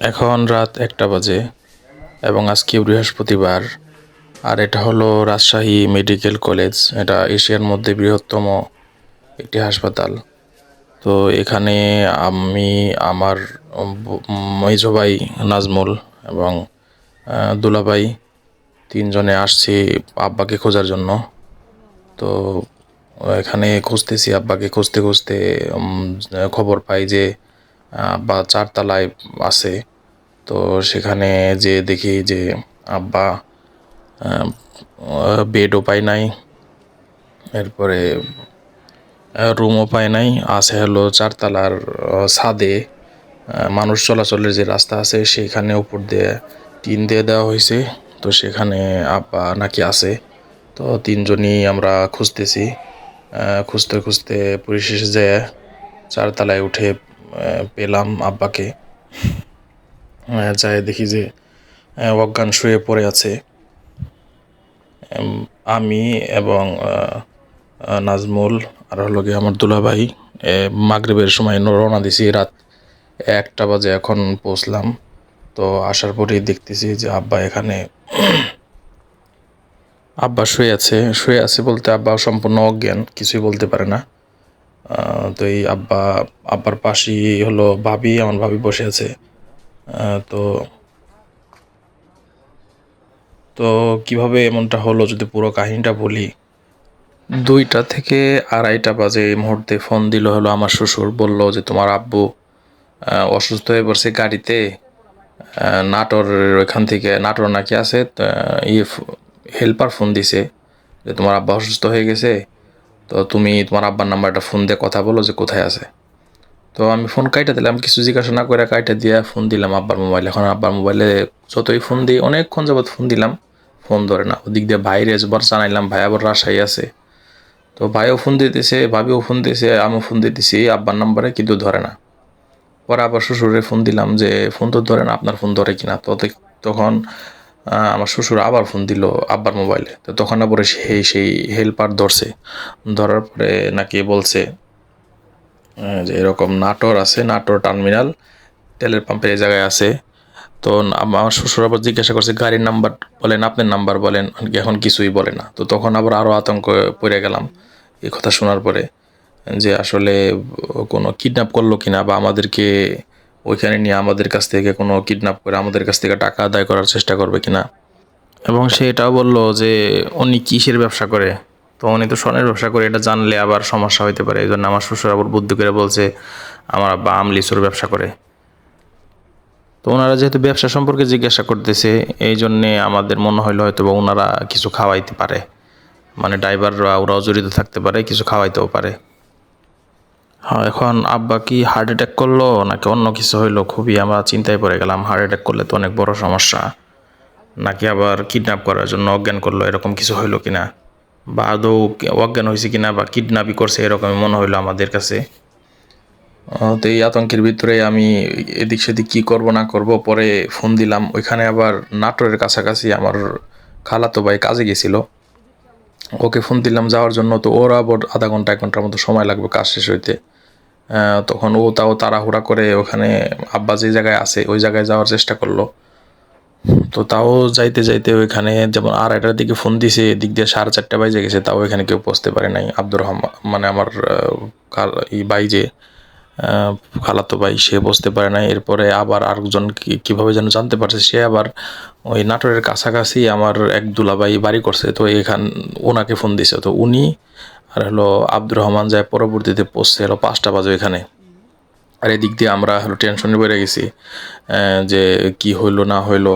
এখন রাত একটা বাজে এবং আজকে বৃহস্পতিবার, আর এটা হলো রাজশাহী মেডিকেল কলেজ। এটা এশিয়ার মধ্যে বৃহত্তম একটি হাসপাতাল। তো এখানে আমি, আমার ব- মেজ ভাই নাজমুল এবং দুলাভাই তিনজনে আসছি আব্বাকে খোঁজার জন্য। তো এখানে খুঁজতেছি, আব্বাকে খুঁজতে খুঁজতে খবর পাই যে আব্বা চারতলায় আছে। তো সেখানে যে দেখি যে আব্বা বেডও পাই নাই, এরপরে রুমও পায় নাই। আছে হলো চারতলার ছাদে মানুষ চলাচলের যে রাস্তা আছে সেখানে উপর দিয়ে টিন দিয়ে দেওয়া হয়েছে। তো সেখানে আব্বা নাকি আছে। তো তিনজনই আমরা খুঁজতেছি। খুঁজতে খুঁজতে পরিশেষে যে চারতলায় উঠে পেলাম আব্বাকে। যায় দেখি যে অজ্ঞান শুয়ে পড়ে আছে। আমি এবং নাজমুল আর হলো গিয়ে আমার দুলাভাই মাগরিবের সময় রওনা দিছি। রাত একটা বাজে এখন পৌঁছলাম। তো আসার পরেই দেখতেছি যে আব্বা এখানে। আব্বা শুয়ে আছে। শুয়ে আছে বলতে আব্বা সম্পূর্ণ অজ্ঞান, কিছুই বলতে পারে না। তো এই আব্বা, আব্বার পাশেই হলো ভাবি, আমার ভাবি বসে আছে। তো তো কীভাবে এমনটা হলো যদি পুরো কাহিনীটা বলি? দুইটা থেকে আড়াইটা বাজে এই মুহূর্তে ফোন দিল হলো আমার শ্বশুর, বলল যে তোমার আব্বু অসুস্থ হয়ে পড়ছে গাড়িতে। নাটোর ওইখান থেকে, নাটোর নাকি আছে ইয়ে হেল্পার ফোন দিছে যে তোমার আব্বা অসুস্থ হয়ে গেছে। তো তুমি তোমার আব্বার নাম্বারটা ফোন দিয়ে কথা বলো যে কোথায় আছে। তো আমি ফোন কাইটা দিলাম, কিছু জিজ্ঞাসা না করে কাইটা দিয়ে ফোন দিলাম আব্বার মোবাইলে এখন আব্বার মোবাইলে যতই ফোন দিই, অনেকক্ষণ যাবত ফোন দিলাম ফোন ধরে না। ওদিক দিয়ে ভাইরে একবার জানাইলাম, ভাই আবার রাজশাহী আছে। তো ভাইও ফোন দিতেছে, ভাবিও ফোন দিতেছে, আমিও ফোন দিতেছি, আব্বার নাম্বারে কিন্তু ধরে না। পরে আবার শ্বশুরে ফোন দিলাম যে ফোন তো ধরে না, আপনার ফোন ধরে কিনা? তো তখন আমার শ্বশুর আবার ফোন দিল আব্বার মোবাইলে তো তখন আবার সেই সেই হেল্পার ধরছে। ধরার পরে নাকি বলছে যে এরকম নাটোর আছে, নাটোর টার্মিনাল তেলের পাম্পের এই জায়গায় আছে। তো আমার শ্বশুর আবার জিজ্ঞাসা করছে, গাড়ির নাম্বার বলেন, আপনার নাম্বার বলেন, এখন কিছুই বলে না। তো তখন আবার আরও আতঙ্ক পড়ে গেলাম এই কথা শোনার পরে, যে আসলে কোনো কিডন্যাপ করল কিনা বা আমাদেরকে ওইখানে নিয়ে আমাদের কাছ থেকে কোনো কিডন্যাপ করে আমাদের কাছ থেকে টাকা আদায় করার চেষ্টা করবে কিনা? এবং সে এটাও বলল যে, উনি কিসের ব্যবসা করে? তো উনি তো স্বর্ণের ব্যবসা করে, এটা জানলে আবার সমস্যা হইতে পারে। এই জন্য আমার শ্বশুর আবার বুদ্ধি করে বলছে, আমার আব্বা আমলিসুর ব্যবসা করে। তো ওনারা যেহেতু ব্যবসা সম্পর্কে জিজ্ঞাসা করতেছে এই জন্যে আমাদের মনে হইল হয়তো বা ওনারা কিছু খাওয়াইতে পারে। মানে ড্রাইভাররা, ওরাও জড়িত থাকতে পারে, কিছু খাওয়াইতেও পারে। এখন আব্বা কি হার্ট অ্যাটাক করল নাকি অন্য কিছু হইল? খুবই আমরা চিন্তায় পড়ে গেলাম। হার্ট অ্যাটাক করলে তো অনেক বড় সমস্যা। নাকি আবার কিডন্যাপ করার জন্য অজ্ঞান করল? এরকম কিছু হইল কিনা? বা আদৌ অজ্ঞান হয়েছে কিনা বা কিডন্যাপই করছে? এরকমই মনে হইল আমাদের কাছে। তো এই আতঙ্কের ভিতরে আমি এদিক সেদিক কী করব, না করব, পরে ফোন দিলাম। ওইখানে আবার নাটোরের কাছাকাছি আমার খালাতো ভাই কাজে গেছিল। ওকে ফোন দিলাম যাওয়ার জন্য, তো ওর আবার আধা ঘণ্টা, এক ঘণ্টার মতো সময় লাগবে কাজ শেষ হইতে। তখন ও তাও তাড়াহুড়া করে ওখানে আব্বা যে জায়গায় আছে, ওই জায়গায় যাওয়ার চেষ্টা করল। তো তাও যাইতে যাইতে ওইখানে যেমন আড়াইটার দিকে ফোন দিছে, এদিক দিয়ে সাড়ে চারটা বাজে গেছে, তাও এখানে কেউ পৌঁছতে পারে নাই। আব্দুর রহমান মানে আমার কার এই বাই যে খালাতো ভাই, সে বসতে পারে নাই। এরপরে আবার আরেকজন কীভাবে যেন জানতে পারছে, সে আবার ওই নাটোরের কাছাকাছি আমার এক দুলাভাই বাড়ি করছে। তো এখান, ওনাকে ফোন দিছে। তো উনি আর হলো আব্দুর রহমান যায় পরবর্তীতে পৌঁছছে হলো পাঁচটা বাজে এখানে আর এদিক দিয়ে আমরা হলো টেনশনে বেড়ে গেছি যে কি হইল, না হইল।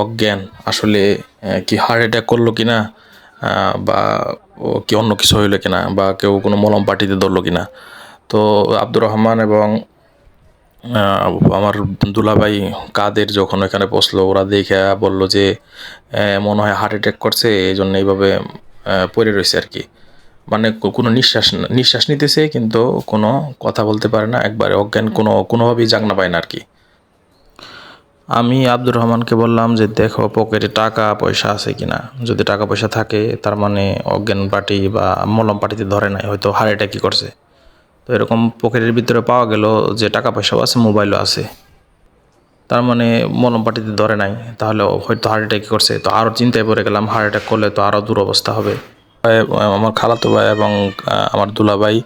অজ্ঞান, আসলে কি হার্ট অ্যাটাক করল কি না বা কি অন্য কিছু হইল কিনা, বা কেউ কোনো মলম পার্টিতে ধরলো কিনা। তো আব্দুর রহমান এবং আমার দুলাভাই কাদের যখন এখানে পৌঁছলো ওরা দেখে বলল যে মনে হয় হার্ট অ্যাটাক করছে এই জন্য এইভাবে পড়ে রয়েছে আর কি। মানে কোনো নিঃশ্বাস নিঃশ্বাস নিতেছে কিন্তু কোনো কথা বলতে পারে না, একবারে অজ্ঞান, কোনো, কোনোভাবেই জাগনা পায় না আর কি। আমি আব্দুর রহমানকে বললাম যে, দেখো পকেটে টাকা, পয়সা আছে কি না যদি টাকা, পয়সা থাকে, তার মানে অজ্ঞান পার্টি বা মলম পার্টিতে ধরে নাই, হয়তো হার্ট অ্যাটাকই করছে। তো এরকম পকেটের ভিতরে পাওয়া গেল যে টাকা পয়সাও আছে, মোবাইলও আছে। তার মানে মলম পাটিতে ধরে নাই। তাহলে হয়তো হার্ট অ্যাটাক করছে। তো আরও চিন্তায় পড়ে গেলাম হার্ট অ্যাটাক করলে তো আরও দুরবস্থা হবে। আমার খালাতো ভাই এবং আমার দুলাভাই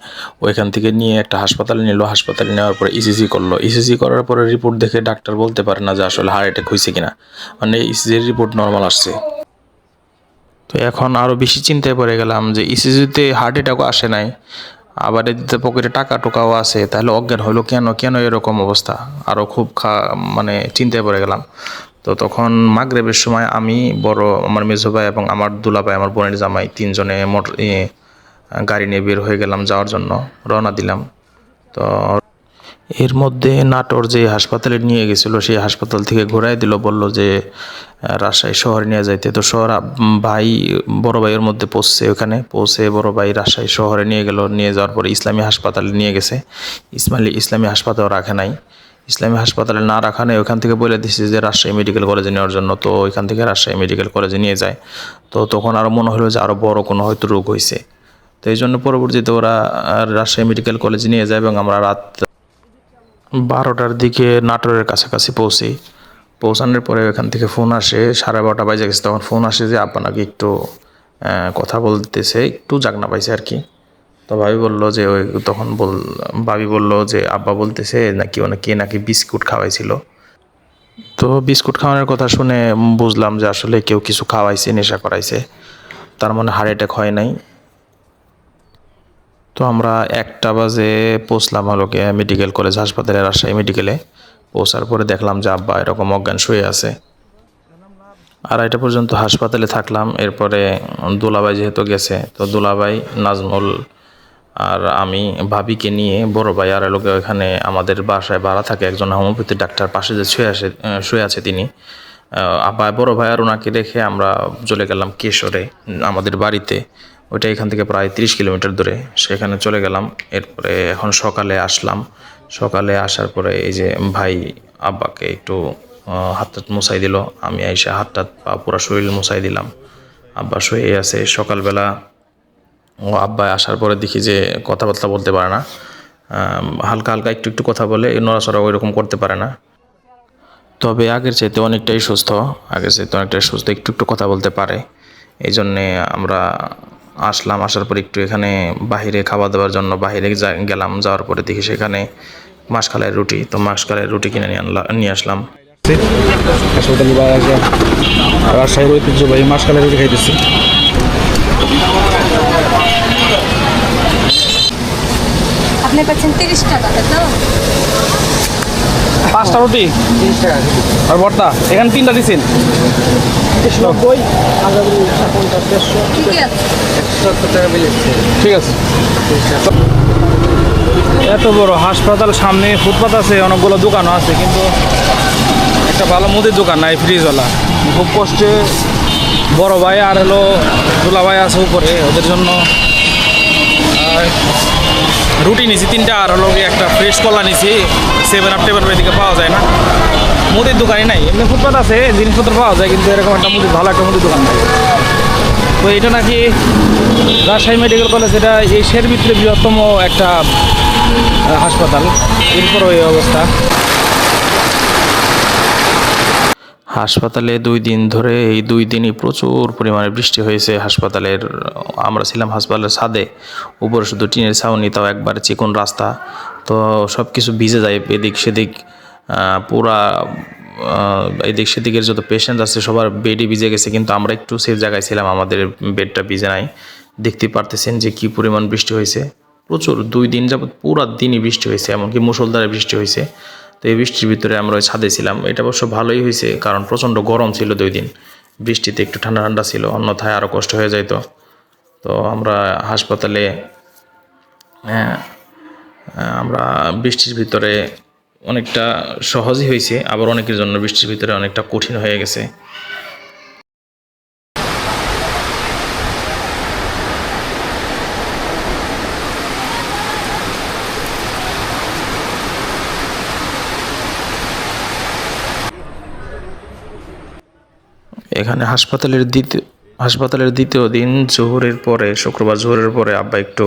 ওইখান থেকে নিয়ে একটা হাসপাতালে নিল। হাসপাতালে নেওয়ার পরে ইসিজি করল। ইসিজি করার পরে রিপোর্ট দেখে ডাক্তার বলতে পারে না যে আসলে হার্ট অ্যাটাক হয়েছে কিনা। মানে ইসিজির রিপোর্ট নর্মাল আসছে। তো এখন আরও বেশি চিন্তায় পড়ে গেলাম যে ইসিজিতে হার্ট অ্যাটাকও আসে নাই। আবার এদিকে পকেটে টাকা টোকাও আছে, তাহলে অজ্ঞান হলো কেন? কেন এরকম অবস্থা? আরও খুব খা মানে চিন্তায় পড়ে গেলাম। তো তখন মাগরেবের সময় আমি বড় আমার মেজো ভাই এবং আমার দুলা ভাই, আমার বোনের জামাই তিনজনে মোটর গাড়ি নিয়ে বের হয়ে গেলাম যাওয়ার জন্য, রওনা দিলাম। তো এর মধ্যে নাটোর যে হাসপাতালে নিয়ে গেছিল, সেই হাসপাতাল থেকে ঘোরাই দিল, বলল যে রাজশাহী শহরে নিয়ে যাইতে। তো শহর ভাই, বড় ভাইয়ের মধ্যে পৌঁছছে ওখানে, পৌঁছে বড় ভাই রাজশাহী শহরে নিয়ে গেল। নিয়ে যাওয়ার পরে ইসলামী হাসপাতালে নিয়ে গেছে। ইসমাইলি, ইসলামী হাসপাতাল রাখে নাই। ইসলামী হাসপাতালে না রাখা নেই, ওখান থেকে বলে দিচ্ছে যে, রাজশাহী মেডিকেল কলেজে নেওয়ার জন্য। তো ওইখান থেকে রাজশাহী মেডিকেল কলেজে নিয়ে যায়। তো তখন আরও মনে হলো যে আরও বড় কোনো হয়তো রোগ হয়েছে তো এই জন্য পরবর্তীতে ওরা রাজশাহী মেডিকেল কলেজে নিয়ে যায় এবং আমরা রাত বারোটার দিকে নাটোরের কাছাকাছি পৌঁছি। পৌঁছানোর পরে ওখান থেকে ফোন আসে, সাড়ে বারোটা বাজে গেছে, তখন ফোন আসে যে আব্বা নাকি একটু কথা বলতেছে, একটু জাগনা পাইছে আর কি তো ভাবি বলল যে, ওই তখন বল, ভাবি বলল যে আব্বা বলতেছে নাকি অনেকে নাকি বিস্কুট খাওয়াইছিল। তো বিস্কুট খাওয়ানোর কথা শুনে বুঝলাম যে, আসলে কেউ কিছু খাওয়াইছে, নেশা করাইছে। তার মানে হার্ট অ্যাটাক হয় নাই। তো আমরা একটা বাজে পৌঁছলাম গিয়ে মেডিকেল কলেজ হাসপাতালে রাজশাহী মেডিকেলে পৌঁছার পরে দেখলাম যে আব্বা এরকম অজ্ঞান শুয়ে আছে। আড়াইটা পর্যন্ত হাসপাতালে থাকলাম, এরপরে দুলাভাই যেহেতু গেছে, তো দুলাভাই, নাজমুল আর আমি ভাবিকে নিয়ে, বড় ভাই আর লোকে ওখানে আমাদের বাসায় ভাড়া থাকে, একজন হোমিওপ্যাথি ডাক্তার পাশে যে শুয়ে আসে শুয়ে আছে তিনি। আব্বা, বড় ভাই আর ওনাকে রেখে আমরা চলে গেলাম কেশরে, আমাদের বাড়িতে। ওইটা এখান থেকে প্রায় তিরিশ কিলোমিটার দূরে। সেখানে চলে গেলাম। এরপরে এখন সকালে আসলাম। সকালে আসার পরে এই যে ভাই আব্বাকে একটু হাত মুছাই দিল। আমি এসে হাত টাত পা পুরো শরীর মুছাই দিলাম। আব্বা শুয়ে আছে। সকালবেলা ও আব্বা আসার পরে দেখি যে কথাবার্তা বলতে পারে না। হালকা হালকা একটু একটু কথা বলে নড়াচড়া ওই রকম করতে পারে না। তবে আগের চাইতে অনেকটাই সুস্থ। আগের চাইতে অনেকটাই সুস্থ, একটু একটু কথা বলতে পারে। এই জন্যে আমরা আসলাম আসার পর একটু এখানে বাইরে খাওয়া দাওয়ার জন্য বাইরে যা- গেলাম যাওয়ার পরে দেখি সেখানে মাসকালের রুটি তো মাসকালের রুটি কিনে নিয়ে আনলা নিয়ে আসলাম। রাজশাহীর ঐতিহ্যবাহী মাসকালের রুটি খাইতেছি। আপনি পাচ্ছেন তিরিশ টাকাতে তো? পাঁচটা রুটি? আর ভর্তা? এখানে তিনটা দিচ্ছেন নব্বই ঠিক আছে। এত বড় হাসপাতাল সামনে ফুটপাত আছে, অনেকগুলো দোকানও আছে, কিন্তু একটা ভালো মুদির দোকান নাই ফ্রিজওয়ালা খুব কষ্টে বড় ভাই আর হলো দুলা ভাই আছে উপরে, ওদের জন্য রুটি নিছি তিনটা, আর হলো একটা ফ্রেশ কলা নিছি সেভেন আপ টেবিল এদিকে পাওয়া যায় না। মুদির দোকানই নাই, এমনি ফুটপাত আছে, জিনিসপত্র পাওয়া যায়, কিন্তু এরকম একটা মুদির ভালো একটা মুদির দোকান নাই। তো এটা নাকি রাজশাহী মেডিকেল কলেজ, এটা এশিয়ার ভিতরে বৃহত্তম একটা হাসপাতাল। এরপর ওই অবস্থা। হাসপাতালে দুই দিন ধরে, এই দুই দিনই প্রচুর পরিমাণে বৃষ্টি হয়েছে হাসপাতালের, আমরা ছিলাম হাসপাতালের ছাদে। উপরে শুধু টিনের ছাউনি, তাও একবার চিকন রাস্তা। তো সব কিছু ভিজে যায়, এদিক সেদিক পুরা এদিক সেদিকের যত পেশেন্ট আছে সবার বেডই ভিজে গেছে কিন্তু আমরা একটু সেফ জায়গায় ছিলাম আমাদের বেডটা ভিজে নাই। দেখতে পারতেছেন যে কি পরিমাণ বৃষ্টি হয়েছে। প্রচুর দুই দিন যাবত পুরা দিনই বৃষ্টি হয়েছে এমনকি মুসলধারে বৃষ্টি হয়েছে। তো এই বৃষ্টির ভিতরে আমরা ওই ছাদে ছিলাম। এটা অবশ্য ভালোই হয়েছে কারণ প্রচণ্ড গরম ছিল দুই দিন। বৃষ্টিতে একটু ঠান্ডা ঠান্ডা ছিল অন্যথায় আরও কষ্ট হয়ে যাইতো। তো আমরা হাসপাতালে হ্যাঁ, আমরা বৃষ্টির ভিতরে অনেকটা সহজই হয়েছে, আবার অনেকের জন্য বৃষ্টির ভিতরে অনেকটা কঠিন হয়ে গেছে। এখানে হাসপাতালের দ্বিতীয় হাসপাতালের দ্বিতীয় দিন, জোহরের পরে, শুক্রবার জোহরের পরে আব্বা একটু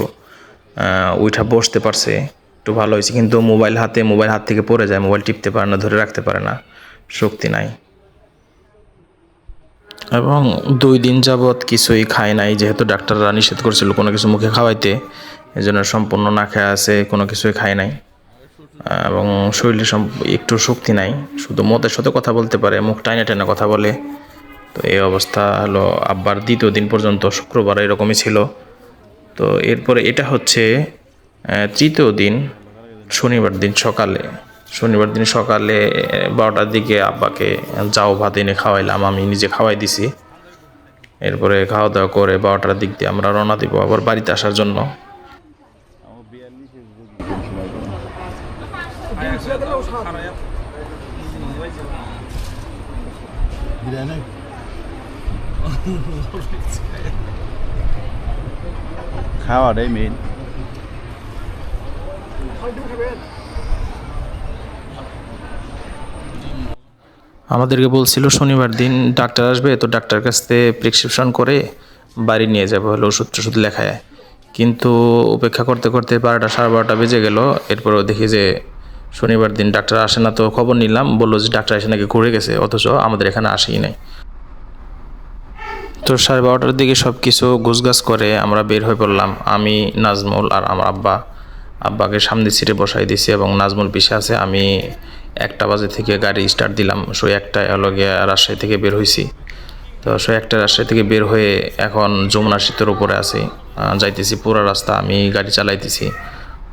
উঠা বসতে পারছে। একটু ভালো হয়েছে, কিন্তু মোবাইল হাতে, মোবাইল হাত থেকে পড়ে যায়, মোবাইল টিপতে পারে না, ধরে রাখতে পারে না, শক্তি নাই। এবং দুই দিন যাবৎ কিছুই খায় নাই, যেহেতু ডাক্তাররা নিষেধ করছিল কোনো কিছু মুখে খাওয়াইতে এই জন্য সম্পূর্ণ না খেয়ে আছে, কোনো কিছুই খায় নাই। এবং শরীরে একটু শক্তি নাই, শুধু মতের সাথে কথা বলতে পারে, মুখ টাইনে টাইনে কথা বলে। তো এই অবস্থা হলো আব্বার দ্বিতীয় দিন পর্যন্ত, শুক্রবার এরকমই ছিল। তো এরপরে এটা হচ্ছে তৃতীয় দিন শনিবার দিন সকালে, শনিবার দিন সকালে বারোটার দিকে আব্বাকে যাও ভাত এনে খাওয়াইলাম, আমি নিজে খাওয়াই দিছি। এরপরে খাওয়া দাওয়া করে বারোটার দিক দিয়ে আমরা রওনা দিব আবার বাড়িতে আসার জন্য। খাওয়াটাই মেন আমাদেরকে বলছিল শনিবার দিন ডাক্তার আসবে, তো ডাক্তার কাছ থেকে প্রেসক্রিপশন করে বাড়ি নিয়ে যাব হলো ওষুধ টষুধ লেখায়। কিন্তু উপেক্ষা করতে করতে বারোটা, সাড়ে বারোটা বেজে গেল। এরপরেও দেখি যে শনিবার দিন ডাক্তার আসে না, তো খবর নিলাম। বলল যে ডাক্তার এসে নাকি ঘুরে গেছে, অথচ আমাদের এখানে আসেই নাই। তো সাড়ে বারোটার দিকে সব কিছু গুছগাছ করে আমরা বের হয়ে পড়লাম। আমি, নাজমুল আর আমার আব্বা। আব্বাকে সামনে সিটে বসাই দিছি এবং নাজমুল পিছে আছে, আমি একটা বাজে থেকে গাড়ি স্টার্ট দিলাম। সো একটা হলো রাজশাহী থেকে বের হয়েছি তো সো একটা রাজশাহী থেকে বের হয়ে এখন যমুনা শীতের উপরে আছি। যাইতেছি পুরো রাস্তা, আমি গাড়ি চালাইতেছি।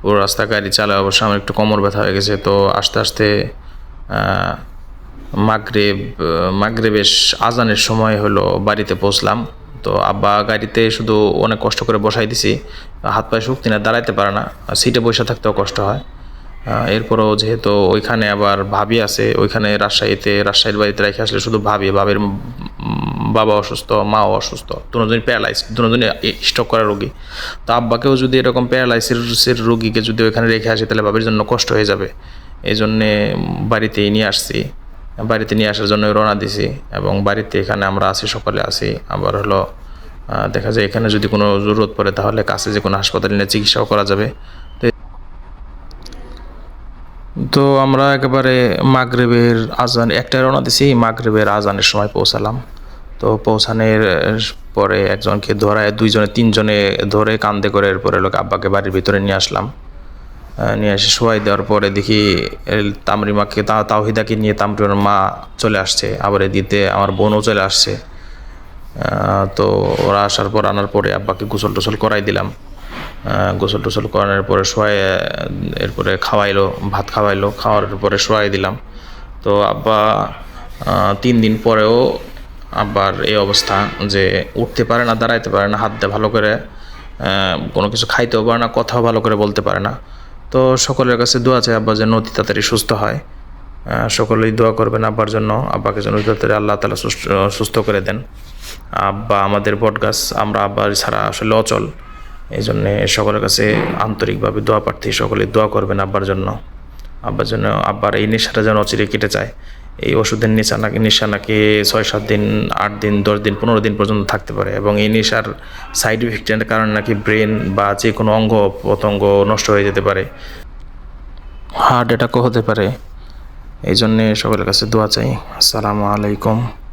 পুরো রাস্তা গাড়ি চালায় অবশ্য আমার একটু কোমর ব্যথা হয়ে গেছে। তো আস্তে আস্তে মাগরেব মাগরেবের আজানের সময় হলো বাড়িতে পৌঁছলাম। তো আব্বা গাড়িতে শুধু অনেক কষ্ট করে বসাই দিছি, হাত পায়ে শক্তি না, দাঁড়াইতে পারে না সিটে বসে থাকতেও কষ্ট হয়। এরপরও যেহেতু ওইখানে আবার ভাবি আছে, ওইখানে রাজশাহীতে, রাজশাহীর বাড়িতে রেখে আসলে শুধু ভাবি, ভাবির বাবা অসুস্থ, মাও অসুস্থ, দুজনই প্যারালাইস দুজনই স্টক করা রোগী। তো আব্বাকেও যদি এরকম প্যারালাইসিসের রোগীকে যদি ওইখানে রেখে আসি, তাহলে বাবির জন্য কষ্ট হয়ে যাবে। এই জন্যে বাড়িতেই নিয়ে আসছি। বাড়িতে নিয়ে আসার জন্য রওনা দিছি এবং বাড়িতে এখানে আমরা আছি, সকলে আছি। আবার হলো দেখা যায় এখানে যদি কোনো জরুরত পড়ে তাহলে কাছে যে কোনো হাসপাতালে নিয়ে চিকিৎসাও করা যাবে। তো আমরা একেবারে মাগরেবের আজান একটা রওনা দিছি, মাগরেবের আজানের সময় পৌঁছালাম। তো পৌঁছানোর পরে একজনকে ধরায়, দুইজনে, তিনজনে ধরে কান্দে করে এরপরে লোক আব্বাকে বাড়ির ভিতরে নিয়ে আসলাম। নিয়ে এসে শোয়াই দেওয়ার পরে দেখি তামরিমাকে তা, তাওহিদাকে নিয়ে তামরিমার মা চলে আসছে। আবার এদিকে আমার বোনও চলে আসছে। তো ওরা আসার পর আনার পরে আব্বাকে গোসল টোসল করাই দিলাম। গোসল টোসল করানোর পরে শোয়াই, এরপরে খাওয়াইলো, ভাত খাওয়াইলো, খাওয়ার পরে শোয়াই দিলাম। তো আব্বা তিন দিন পরেও আব্বার এই অবস্থা যে উঠতে পারে না, দাঁড়াইতে পারে না, হাত দিয়ে ভালো করে কোনো কিছু খাইতেও পারে না, কথাও ভালো করে বলতে পারে না। তো সকলের কাছে দোয়া চাই আব্বা যেন অতি তাড়াতাড়ি সুস্থ হয়। সকলেই দোয়া করবেন আব্বার জন্য। আব্বাকে যেন তাড়াতাড়ি আল্লাহ তালা সুস্থ করে দেন। আব্বা আমাদের বটগাছ, আমরা আব্বার ছাড়া আসলে অচল। এই জন্যে সকলের কাছে আন্তরিকভাবে দোয়া প্রার্থী সকলে দোয়া করবেন আব্বার জন্য। আব্বার জন্য আব্বার এই নেশাটা যেন অচিরে কেটে যায়। এই ওষুধের নেশা নাকি নেশা নাকি ছয় সাত দিন, আট দিন, দশ দিন, পনেরো দিন পর্যন্ত থাকতে পারে এবং এই নেশার সাইড ইফেক্টের কারণে নাকি ব্রেন বা যে কোনো অঙ্গ পতঙ্গ নষ্ট হয়ে যেতে পারে। হার্ট অ্যাটাকও হতে পারে। এই জন্যে সকলের কাছে দোয়া চাই। আসসালামু আলাইকুম।